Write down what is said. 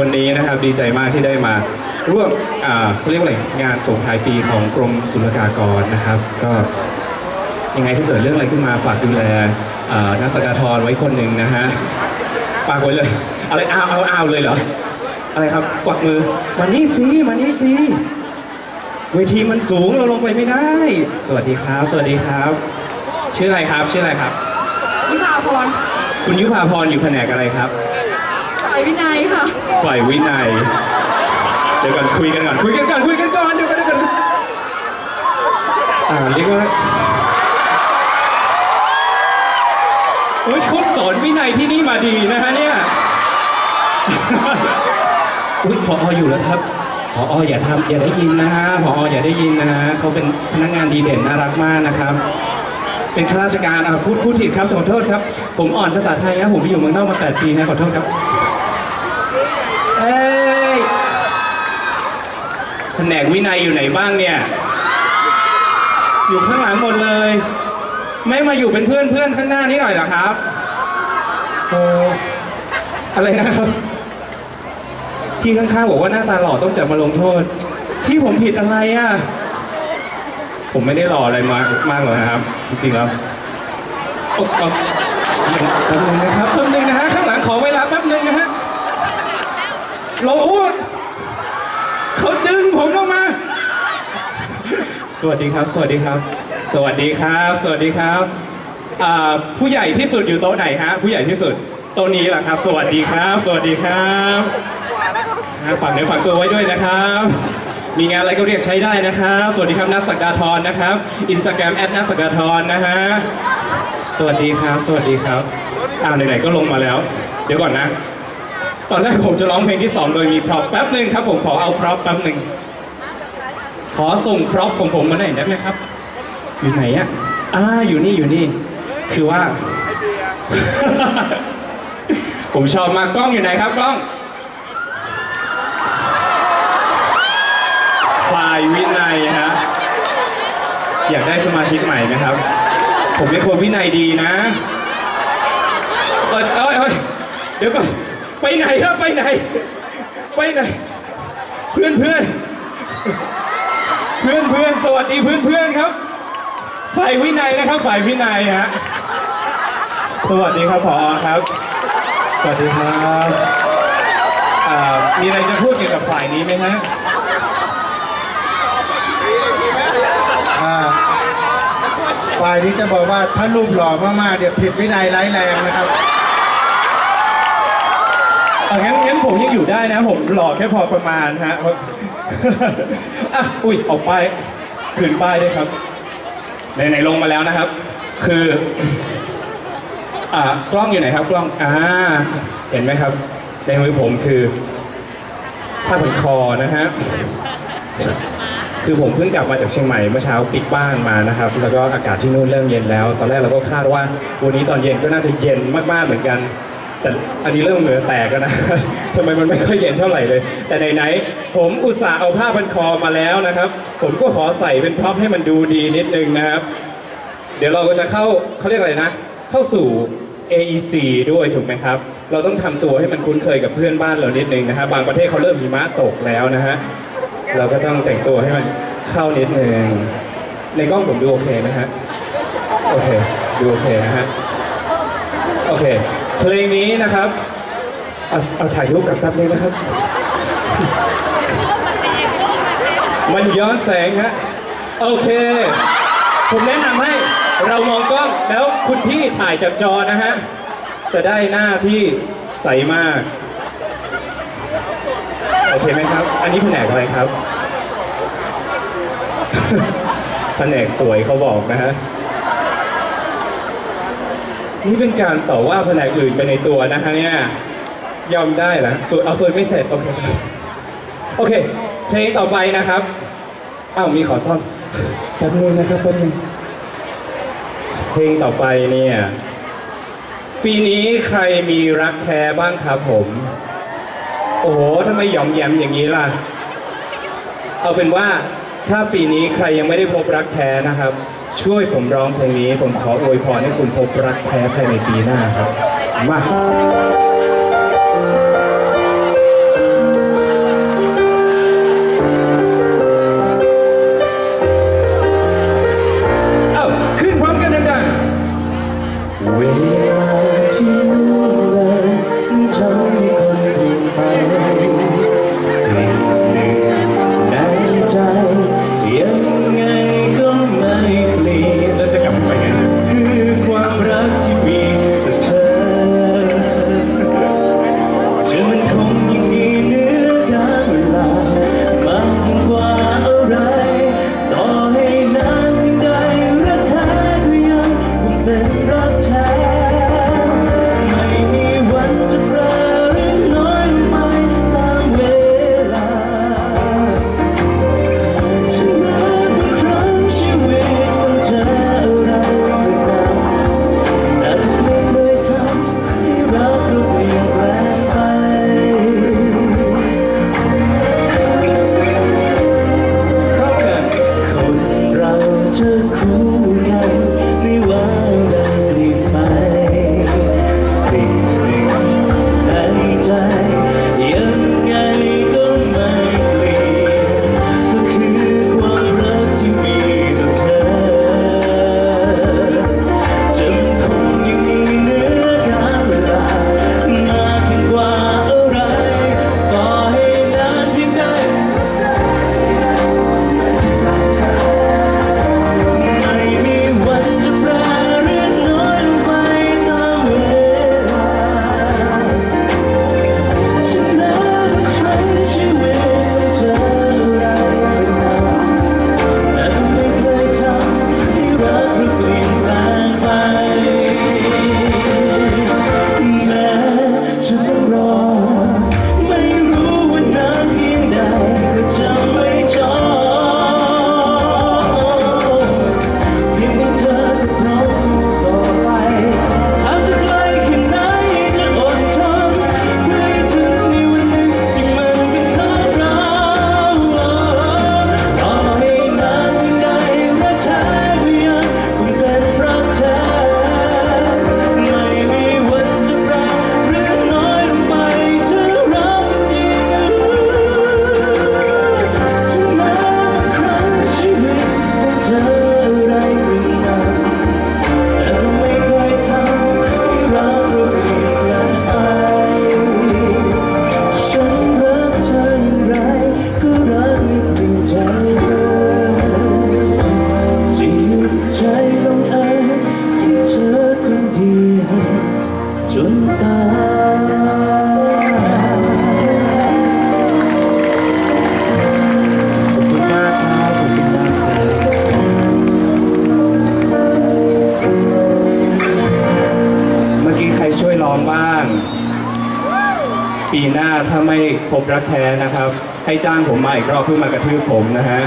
วันนี้นะครับดีใจมากที่ได้มาร่วมอ่าเขาเรียกว่าอะไรงานส่งท้ายปีของกรมศุลกากรนะครับ ก็ยังไงถ้าเกิดเรื่องอะไรขึ้นมาฝากดูแลอ่านักสกาทรไว้คนหนึ่งนะฮะฝากไว้เลยอะไรอ้าวอ้าวอ้าวเลยเหรออะไรครับกวักมือมานี่สิมานี่สิเวทีมันสูงเราลงไปไม่ได้ สวัสดีครับ สวัสดีครับ ชื่ออะไรครับ ชื่ออะไรครับวิภาพร คุณยุพาพรอยู่แผนกอะไรครับสายวินัย ค่ะฝ่ายวินัย เดี๋ยวก่อนคุยกันก่อนคุยกันก่อนคุยกันก่อนเดี๋ยวก่อนเดี๋ยวก่อนอ่าเรียกว่าเฮ้ยคุณสอนวินัยที่นี่มาดีนะฮะเนี่ยอุ้ยพออยู่แล้วครับพออย่าทำอย่าได้ยินนะฮะพออย่าได้ยินนะฮะเขาเป็นพนักงานดีเด่นน่ารักมากนะครับ เป็นข้าราชการอะพูดพูดผิดครับขอโทษครับ ผมอ่อนภาษาไทยนะผมไปอยู่เมืองนอกมา 8 ปีนะขอโทษครับเอ้ ยแผนกวินัยอยู่ไหนบ้างเนี่ย อยู่ข้างหลังหมดเลย ไม่มาอยู่เป็นเพื่อนเพื่อนข้างหน้านี้หน่อยเหรอครับโอ้อะไรนะครับ ที่ข้างๆบอกว่าหน้าตาหล่อต้องจับมาลงโทษ ที่ผมผิดอะไรอะ ผมไม่ได้หล่ออะไรมากมากหรอกนะครับ จริงๆแล้วโอ๊ะเอาแป๊บนึงนะครับแป๊บนึงนะฮะข้างหลังขอเวลาแป๊บนึงนะฮะ โลอูดเขาดึงผมลงมา สวัสดีครับ สวัสดีครับ สวัสดีครับ สวัสดีครับอ่าผู้ใหญ่ที่สุดอยู่โต๊ะไหนฮะ ผู้ใหญ่ที่สุดโต๊ะนี้แหละครับ สวัสดีครับ สวัสดีครับฝากเนื้อฝากตัวไว้ด้วยนะครับ มีงานอะไรก็เรียกใช้ได้นะครับ สวัสดีครับนัทสักดาทรนะครับ อินสตาแกรมแอดนัทสักดาทรนะฮะ สวัสดีครับ สวัสดีครับอ่าไหนๆก็ลงมาแล้ว เดี๋ยวก่อนนะ ตอนแรกผมจะร้องเพลงที่สองโดยมีพร็อพแป๊บหนึ่งครับผมขอเอาพร็อพแป๊บหนึ่งขอส่งพร็อพของผมมาหน่อยได้ไหมครับ อยู่ไหนอะอ่าอยู่นี่อยู่นี่ คือว่า ผมชอบมากกล้องอยู่ไหนครับกล้องฝ่ายวินัยฮะอยากได้สมาชิกใหม่ไหมครับ ผมเป็นคนวินัยดีนะเอ้ยเอ้ยเอ้ยเดี๋ยวก่อน ไปไหนครับไปไหน ไปไหน เพื่อนเพื่อนเพื่อนเพื่อนสวัสดีเพื่อนเพื่อนครับ ฝ่ายวินัยนะครับ ฝ่ายวินัยฮะสวัสดีครับผอครับ สวัสดีครับอ่ามีอะไรจะพูดเกี่ยวกับฝ่ายนี้ไหมฮะอ่าฝ่ายนี้จะบอกว่าถ้ารูปหล่อมากๆเดี๋ยวผิดวินัยร้ายแรงนะครับ อะงั้นงั้นผมยังอยู่ได้นะ ผมหล่อแค่พอประมาณฮะอะอุ้ยออกไป้ายคืนป้ายด้วยครับไหนไหนลงมาแล้วนะครับ คืออ่ากล้องอยู่ไหนครับ กล้องอ่าเห็นไหมครับ ในมือผมคือผ้าพันคอนะฮะคือผมเพิ่งกลับมาจากเชียงใหม่เมื่อเช้าปิดบ้านมานะครับ แล้วก็อากาศที่นู่นเริ่มเย็นแล้ว ตอนแรกเราก็คาดว่า วันนี้ตอนเย็นก็น่าจะเย็นมากๆเหมือนกัน แต่อันนี้เริ่มเหงื่อแตกแล้วนะทำไมมันไม่ค่อยเย็นเท่าไหร่เลย แต่ไหนๆผมอุตส่าห์เอาผ้าพันคอมาแล้วนะครับ ผมก็ขอใส่เป็นพร็อพให้มันดูดีนิดนึงนะครับ เดี๋ยวเราก็จะเข้าเขาเรียกอะไรนะ เข้าสู่ AEC ด้วยถูกไหมครับ เราต้องทำตัวให้มันคุ้นเคยกับเพื่อนบ้านเรานิดนึงนะฮะบางประเทศเขาเริ่มหิมะตกแล้วนะฮะเราก็ต้องแต่งตัวให้มันเข้านิดนึงในกล้องผมดูโอเคนะฮะโอเคดูโอเคนะฮะโอเค เพลงนี้นะครับเอาเอาถ่ายรูปกับแป๊บนึงนะครับ มันย้อนแสงฮะโอเค ผมแนะนำให้เรามองกล้องแล้วคุณพี่ถ่ายจากจอนะฮะ จะได้หน้าที่ใสมาก โอเคไหมครับ อันนี้แผนกอะไรครับ แผนกสวยเขาบอกนะฮะ นี่เป็นการต่อว่าแผนกอื่นไปในตัวนะคะเนี่ยยอมได้เหรอสวยเอาสวยไม่เสร็จโอเคโอเคเพลงต่อไปนะครับอ้าวมีขอซ่อมแป๊บนึงนะครับแป๊บนึงเพลงต่อไปเนี่ยปีนี้ใครมีรักแท้บ้างครับผม โอ้โหทำไมหยอมแยมอย่างนี้ล่ะ เอาเป็นว่าถ้าปีนี้ใครยังไม่ได้พบรักแท้นะครับ ช่วยผมร้องเพลงนี้ ผมขออวยพรให้คุณพบรักแท้ภายในปีหน้าครับ มา ปีหน้าถ้าไม่พบรักแท้นะครับ ให้จ้างผมมาอีกรอบเพื่อมากระทืบผมนะฮะ